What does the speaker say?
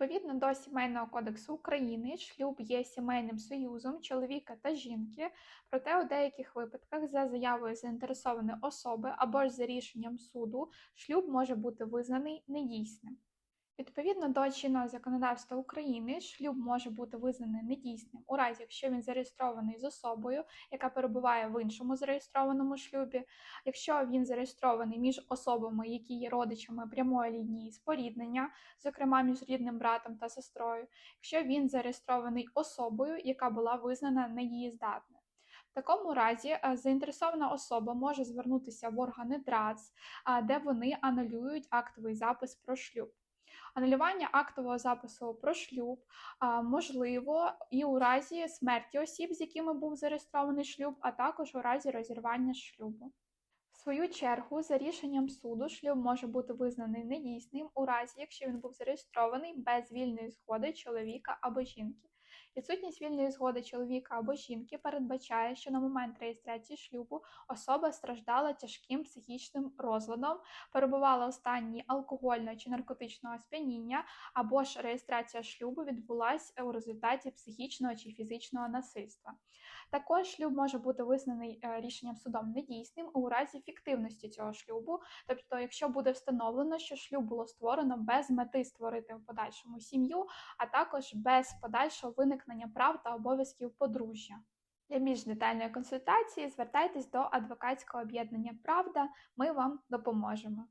Відповідно до Сімейного кодексу України, шлюб є сімейним союзом чоловіка та жінки, проте у деяких випадках за заявою заінтересованої особи або ж за рішенням суду шлюб може бути визнаний недійсним. Відповідно до чинного законодавства України, шлюб може бути визнаний недійсним у разі, якщо він зареєстрований з особою, яка перебуває в іншому зареєстрованому шлюбі, якщо він зареєстрований між особами, які є родичами прямої лінії споріднення, зокрема між рідним братом та сестрою, якщо він зареєстрований особою, яка була визнана недієздатною. В такому разі е, заінтересована особа може звернутися в органи ДРАЦ, де вони анулюють актовий запис про шлюб. Анулювання актового запису про шлюб можливо і у разі смерті осіб, з якими був зареєстрований шлюб, а також у разі розірвання шлюбу. В свою чергу, за рішенням суду, шлюб може бути визнаний недійсним у разі, якщо він був зареєстрований без вільної згоди чоловіка або жінки. Відсутність вільної згоди чоловіка або жінки передбачає, що на момент реєстрації шлюбу особа страждала тяжким психічним розладом, перебувала у стані алкогольного чи наркотичного сп'яніння, або ж реєстрація шлюбу відбулася у результаті психічного чи фізичного насильства. Також шлюб може бути визнаний е, рішенням судом недійсним у разі фіктивності цього шлюбу, тобто, якщо буде встановлено, що шлюб було створено без мети створити в подальшому сім'ю, а також без подальшого виникнення прав та обов'язків подружжя. Для більш детальної консультації звертайтесь до адвокатського об'єднання Правда, ми вам допоможемо.